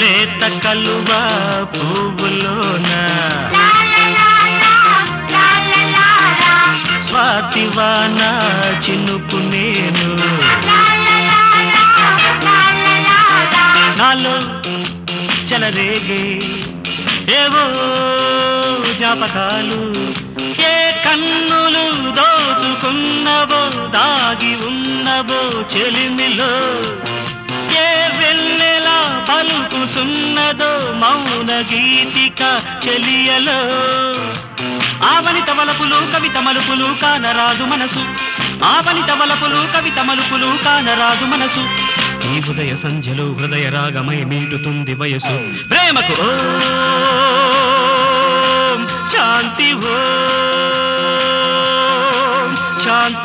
లేత చినుకు నేను. నాలో చలరేగే. ఏవో జ్ఞాపకాలు ఏ కన్నులు దోచుకున్నవో దాగి ఉన్నవో చెలిమిలో ఏ వెన్నెలా పలుకుతున్నదో మౌన గీతిక చెలియలో. ఆవనిత వలపులు కవిత మలుపులు కానరాదు మనసు. ఆవనిత వలపులు కవిత మలుపులు కానరాదు మనసు. ఈ హృదయ సంధ్యలో హృదయ రాగమై మీటుతుంది వయసు. ప్రేమకు ఓం శాంతి ఓం.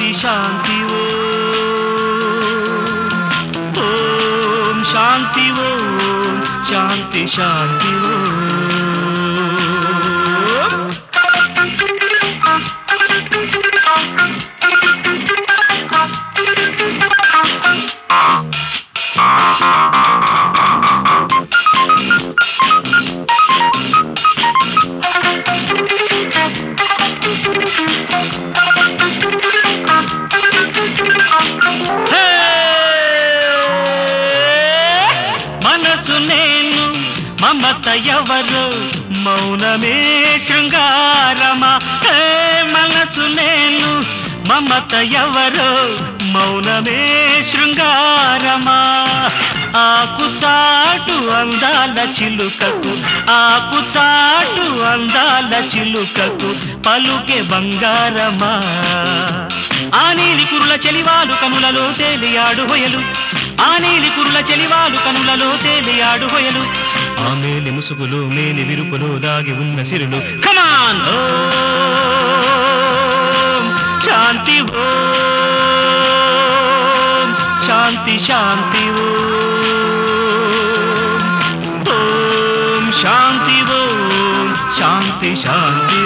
శాంతి శాంతి ఓం ఓం శాంతి ఓం శాంతి శాంతి ఓం మనసు నేను మమత ఎవరు? మౌనమే శృంగారమా హే మనసు నేను మమత ఎవరు? మౌనమే శృంగారమా ఆకు చాటు అందాల చిలుకకు ఆకు చాటు అందాల చిలుకకు పలుకే బంగారమా. ఆ నీలి కురుల చెలివాలు కనులలో తేలియాడు హొయలు. ఆ నీలి కురుల చెలివాలు కనులలో తేలియాడు హొయలు. ఆ మేలి ముసుగులు మేలి విరుపులు దాగి ఉన్న సిరులు. కమాన్ శాంతి శాంతి శాంతి ఓం శాంతి ఓం శాంతి శాంతి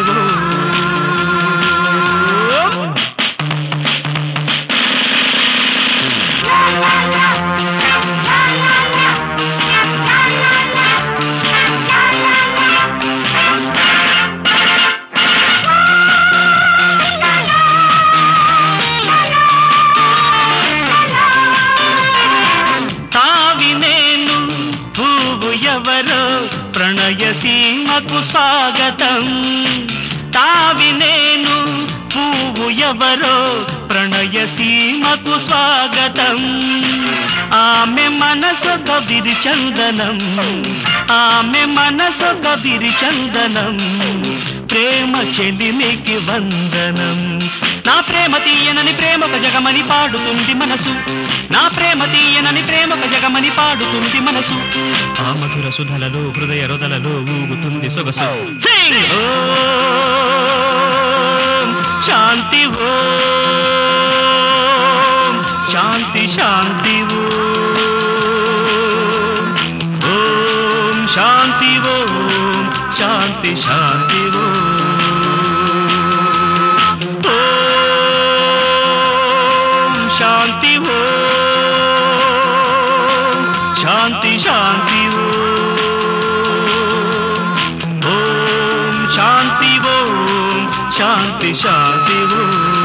ప్రణయ సీమకు స్వాగతం. తావి నేను పువ్వు ఎవరో ప్రణయ సీమకు స్వాగతం. ఆమె మనసు కబిరి చందనం ఆమె మనసు కబిరి చందనం ప్రేమ చెలిమికి వందనం. నా ప్రేమ తీయనని ప్రేమక జగమని పాడుతుంది మనసు. నా ప్రేమ తీయనని ప్రేమక జగమని పాడుతుంది మనసు. ఆ మధుర సుధలలో హృదయ రుదలలో ఊగుతుంది సొగసు! ఓం శాంతి ఓ శాంతి శాంతి ఓం శాంతి ఓం శాంతి శాంతి ఓం ఓం శాంతి ఓం శాంతి శాంతి శాంతి ఓం శాంతి శాంతి